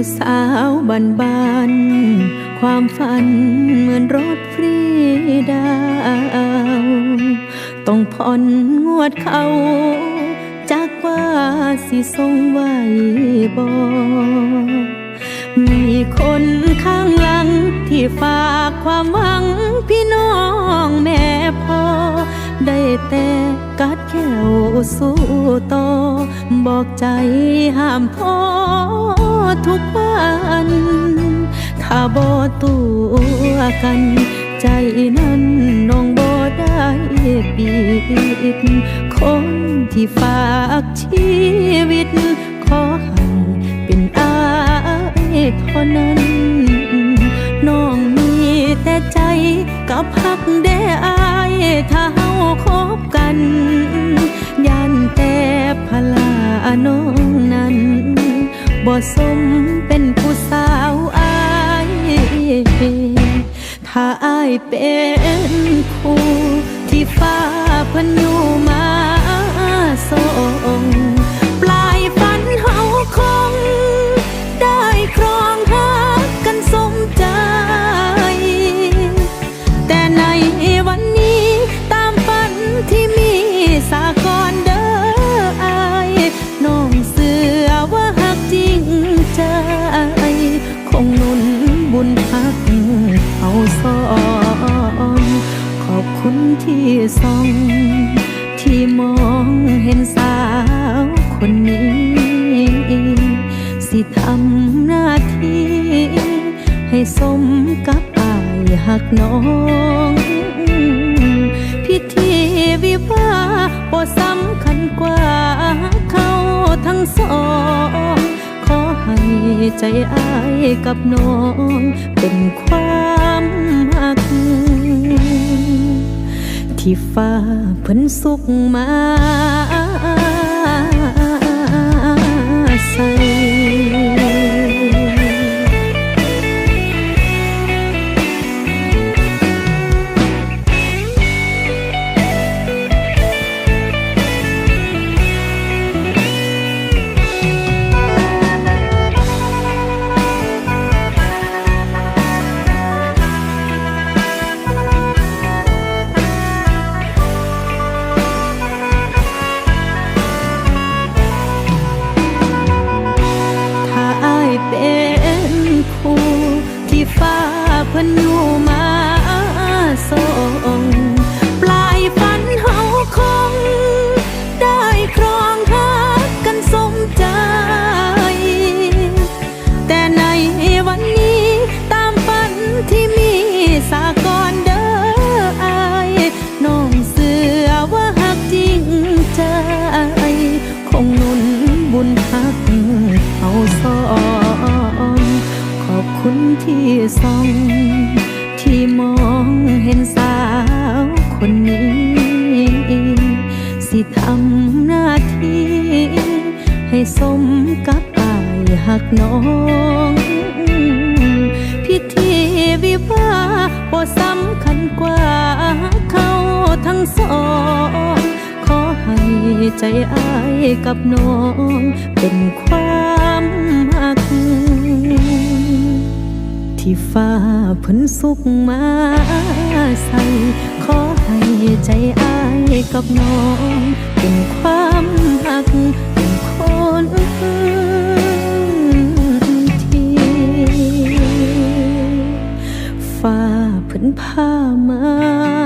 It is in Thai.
ผู้สาวบานบานความฝันเหมือนรถฟรีดาว ต้องผ่อนงวดเขาจากว่าสิทรงไหวบ่มีคนข้างหลังที่ฝากความหวังพี่น้องแม่พ่อ ได้แต่กัดแก้วสู้ต่อบอกใจห้ามท้อ ทุกวันถ้าบ่ตัวกัน ใจนั้นน้องบ่ได้ปิดคนที่ฝากชีวิต ขอให้เป็นอายเท่านั้นน้องมีแต่ใจกับพักได้อายถ้าเฮาคบกัน สมเป็นผู้สาวอายถ้าอายเป็นคู่ที่ฟ้าเพันอยู่มาส่ง องเห็นสาวคนนี้ สิทำหน้าที่ ให้สมกับอายหักน้อง พิธีวิวาบ่สำคัญกว่าเขาทั้งสองขอให้ใจอายกับน้อง เป็นความหัก ที่ฟ้าเพิ่นสุกมาาเที่ส่อง ที่มองเห็นสาวคนนี้ สิทำหน้าที่ ให้สมกับอายหักน้อง พิธีวิวาบ่สำคัญกว่าเขาทั้งสองขอให้ใจอายกับน้องเป็นความ ที่ฟ้าเพิ่นสุกมาใส่ขอให้ใจอายกับน้อง เป็นความหักเป็นคนที่ฟ้าเพิ่นพามา